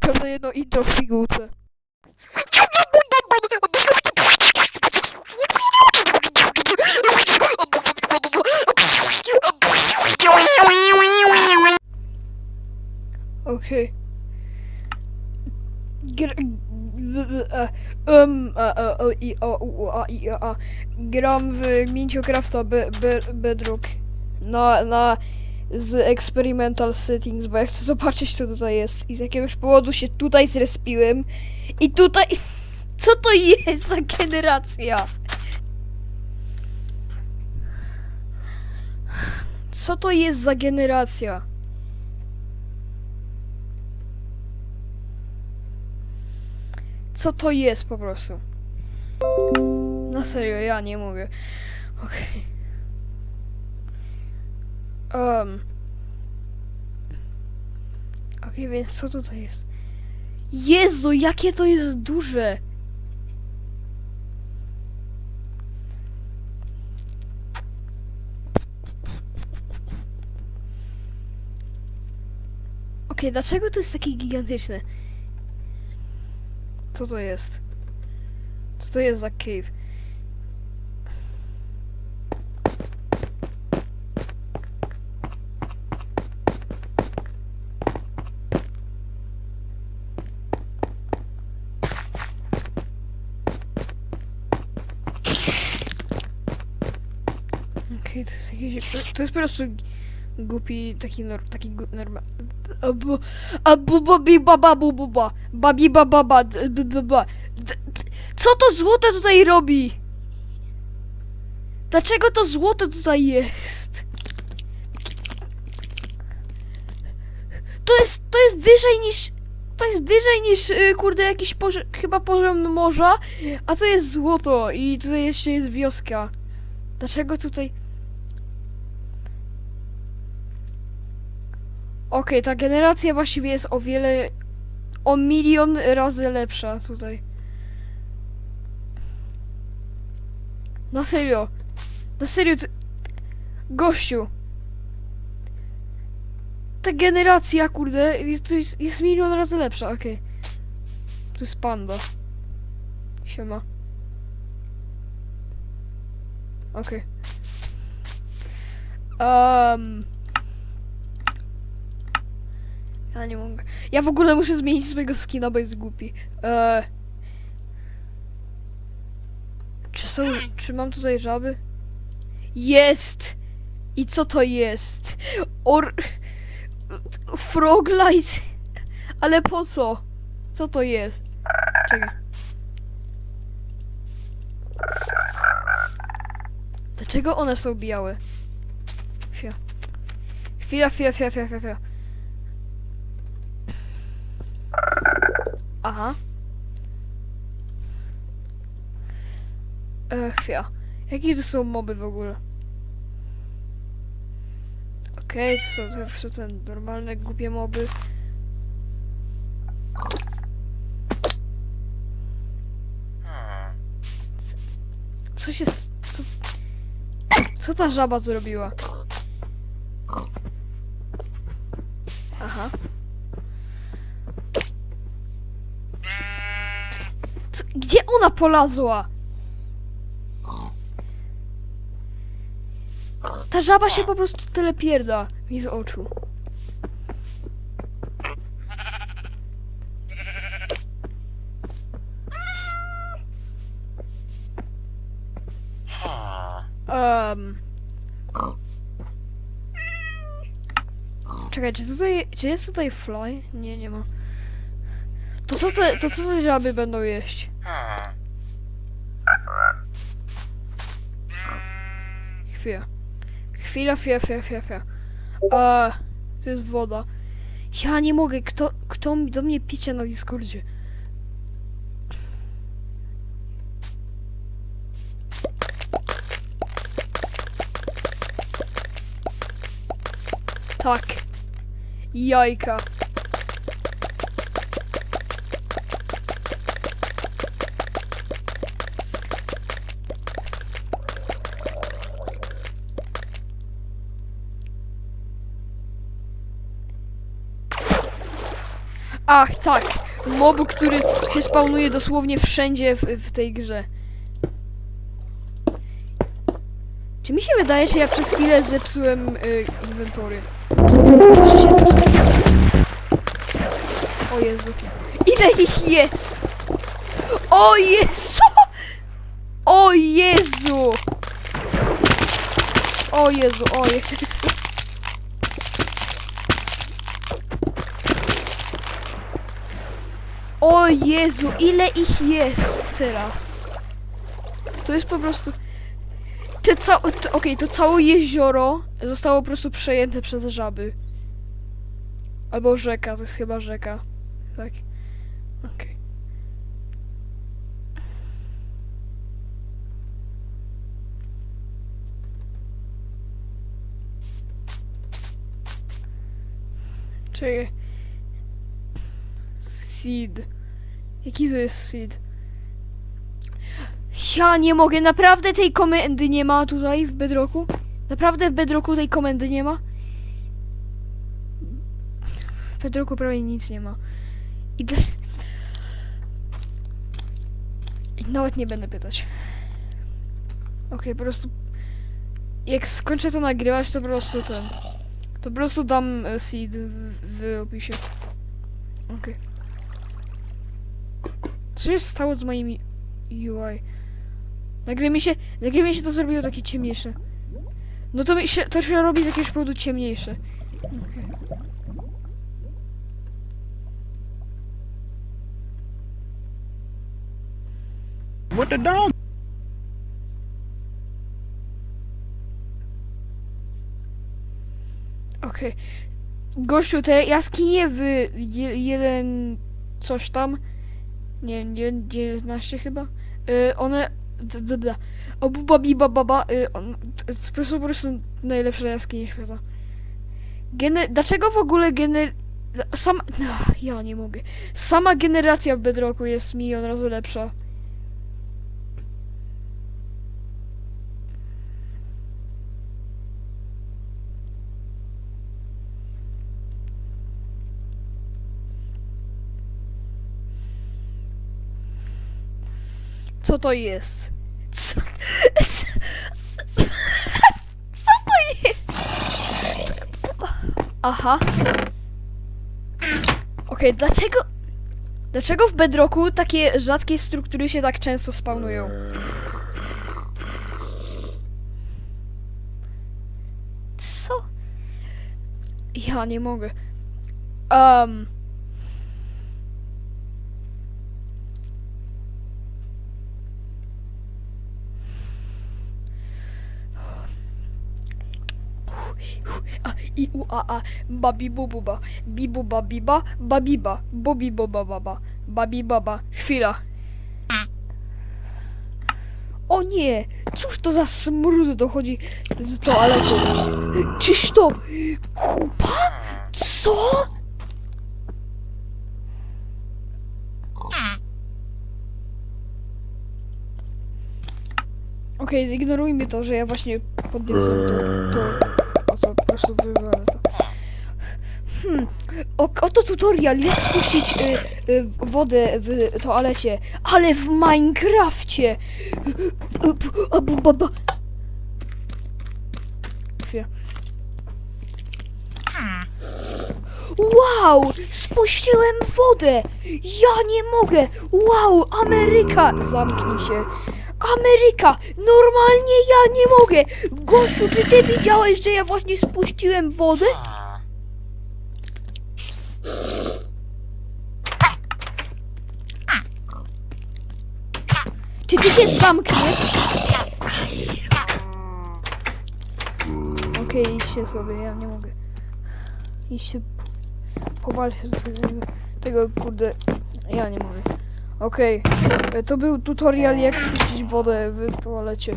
Każde jedno intro w pigułce. Okej. Gram w Minecrafta be, be, Bedrock na, na z Experimental Settings, bo ja chcę zobaczyć co tutaj jest i z jakiegoś powodu się tutaj zrespiłem i tutaj... Co to jest za generacja? Co to jest za generacja? Co to jest po prostu? Na serio, ja nie mówię. Okej. Um. Okej, więc co tutaj jest? Jezu, jakie to jest duże! Okej, dlaczego to jest takie gigantyczne? Co to jest? Co to jest za cave? To jest po prostu głupi, taki, nor, taki normal... Abu, abu, babi, baba, bu, bu, ba. Babi, baba, Co to złote tutaj robi? Dlaczego to złoto tutaj jest? To jest, to jest wyżej niż... To jest wyżej niż, y, kurde, jakiś pozi- chyba poziom morza, a to jest złoto i tutaj jeszcze jest wioska. Dlaczego tutaj... Okej, ta generacja właściwie jest o wiele, o milion razy lepsza tutaj. Na serio. Na serio, ty... Gościu. Ta generacja, kurde, jest, jest, jest milion razy lepsza, okej. Tu jest panda. Siema. Okej. Um. Ja nie mogę. Ja w ogóle muszę zmienić swojego skina, bo jest głupi. Eee. Czy są. Czy mam tutaj żaby? Jest! I co to jest? Or. Froglight! Ale po co? Co to jest? Czekaj. Dlaczego one są białe? Chwila. Chwila, chwila, chwila, chwila, chwila. Aha. E, chwila. Jakie to są moby w ogóle? Okej, to są, to są te normalne, głupie moby. C- Co się... Co, co ta żaba zrobiła? Polazła? Ta żaba się po prostu tyle pierda mi z oczu. Um. Czekaj, czy tutaj, czy jest tutaj fly? Nie, nie ma. To co te, to co te żaby będą jeść? Chwila. Chwila, chwila, chwila, chwila, chwila. Eee, to jest woda. Ja nie mogę, kto, kto do mnie pisze na Discordzie? Tak. Jajka. Ach, tak. Mob, który się spawnuje dosłownie wszędzie w, w tej grze. Czy mi się wydaje, że ja przez chwilę zepsułem y, inwentory? O Jezu. Ile ich jest? O Jezu! O Jezu! O Jezu, o Jezu. O Jezu, ile ich jest teraz? To jest po prostu... Te ca... Okej, to całe jezioro zostało po prostu przejęte przez żaby. Albo rzeka, to jest chyba rzeka. Tak. Okej. Czekaj. Seed. Jaki to jest seed? Ja nie mogę, naprawdę tej komendy nie ma tutaj w Bedrocku? Naprawdę w Bedrocku tej komendy nie ma? W Bedrocku prawie nic nie ma. I dla... Nawet nie będę pytać. Okej, po prostu... Jak skończę to nagrywać, to po prostu ten... To po prostu dam e, seed w, w opisie. Okej. Co się stało z moimi UI? Nagle mi się, nagle mi się to zrobiło takie ciemniejsze. No to mi się, to się robi z jakiegoś powodu ciemniejsze. Okej. What the dog? Okej. Gościu, te jaskinie w je, jeden coś tam, nie wiem, 19 chyba, y, one, d- d- d- obuba biba baba, y, on, to po prostu, najlepsze jaskinie świata. Gene, dlaczego w ogóle gener... Sama... Ach, ja nie mogę. Sama generacja w Bedrocku jest milion razy lepsza. Co to jest? Co, co, co to jest? Aha. Okej, dlaczego... Dlaczego w Bedrocku takie rzadkie struktury się tak często spawnują? Co? Ja nie mogę. Um... a, a, babi, bu, buba, bibu, babiba, babiba, bobi, boba, baba, babi, baba. Chwila. O nie! Cóż to za smród dochodzi z toalety? Czyż to kupa? Co? Okej, zignorujmy to, że ja właśnie podniosłem to, to, o to po prostu wywalę to. Hmm, o, oto tutorial, jak spuścić y, y, wodę w toalecie, ale w Minecrafcie! Wow! Spuściłem wodę! Ja nie mogę! Wow! Ameryka! Zamknij się. Ameryka! Normalnie ja nie mogę! Gościu, czy ty widziałeś, że ja właśnie spuściłem wodę? Czy ty się zamkniesz? Okej, idźcie sobie, ja nie mogę. Idźcie. Powal się z tego, tego, kurde. Ja nie mogę. Okej, e, to był tutorial jak spuścić wodę w toalecie.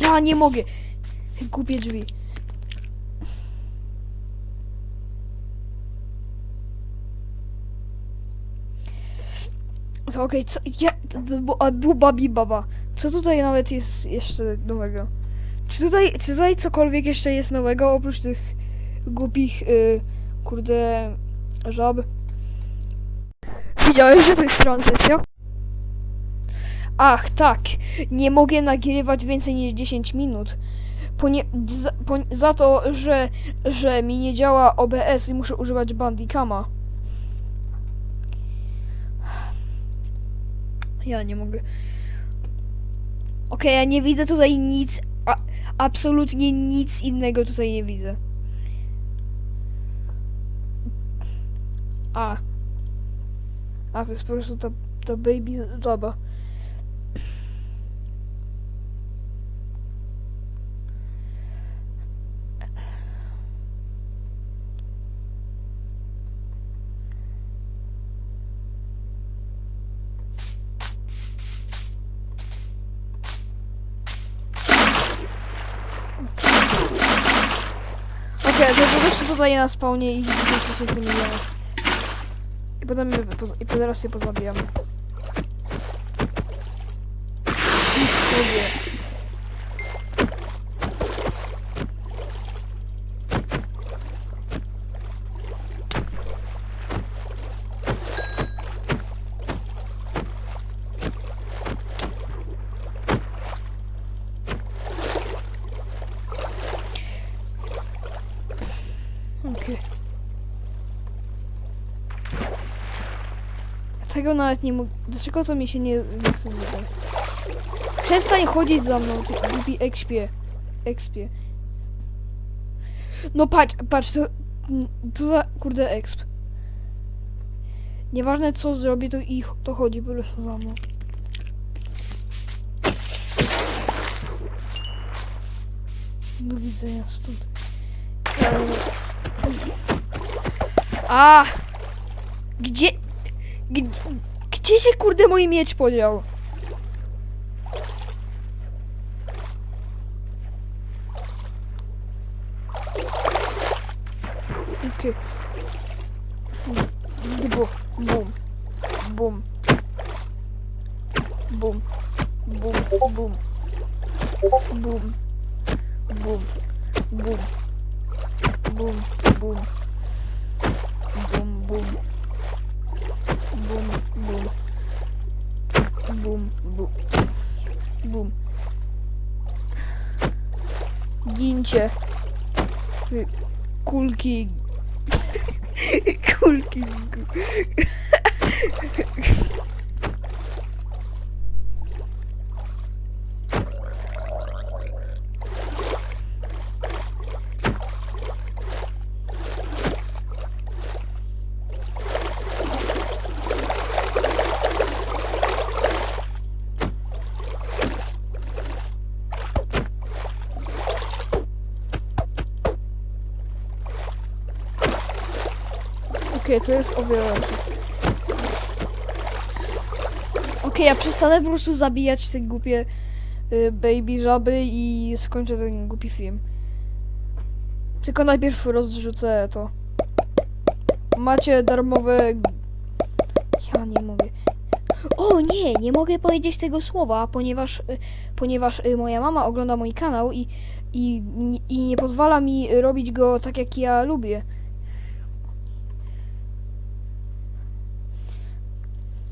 Ja nie mogę. Głupie drzwi. Okej, co. Ja. bu- a, Buba baba. Co tutaj nawet jest jeszcze nowego? Czy tutaj, czy tutaj cokolwiek jeszcze jest nowego oprócz tych. głupich, y, kurde, żab. Widziałeś, że to jest tranzycja? Ach, tak. Nie mogę nagrywać więcej niż 10 minut. Ponie, za, pon, za to, że, że mi nie działa OBS i muszę używać Bandicama. Ja nie mogę. Okej, ja nie widzę tutaj nic, a, absolutnie nic innego tutaj nie widzę. A. A, to jest po prostu ta, ta baby żaba. Tutaj na spawnie i 10 tysięcy milionów. I potem poza- i teraz je pozabijamy. Idź sobie. Okej. Tego nawet nie mógł. Dlaczego to mi się nie, nie chce zwiedzić? Przestań chodzić za mną, ty głupi ekspie. Ekspie. No patrz, patrz, to. To za kurde exp. Nieważne co zrobię, to ich to chodzi po prostu za mną. Do widzenia stąd. A! Gdzie. Gdzie, gdzie się kurde mój miecz podział? Okej. Bum. Bum. Bum. Bum. Bum. Bum. Bum. Bum. Bum. Bum. Бум, бум. Бум, бум. Бум, бум. Бум, бум. Бум. Гинча. Кульки. Кульки. Okej, to jest o wiele lepiej. Okej, ja przestanę po prostu zabijać te głupie y, baby żaby i skończę ten głupi film. Tylko najpierw rozrzucę to. Macie darmowe... Ja nie mogę. O nie, nie mogę powiedzieć tego słowa, ponieważ, y, ponieważ y, moja mama ogląda mój kanał i, i, i nie pozwala mi robić go tak jak ja lubię.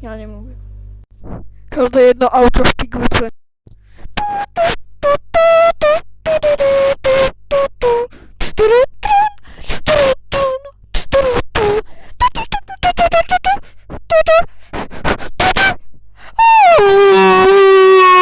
Ja nie mogę. Każde jedno auto w pigułce.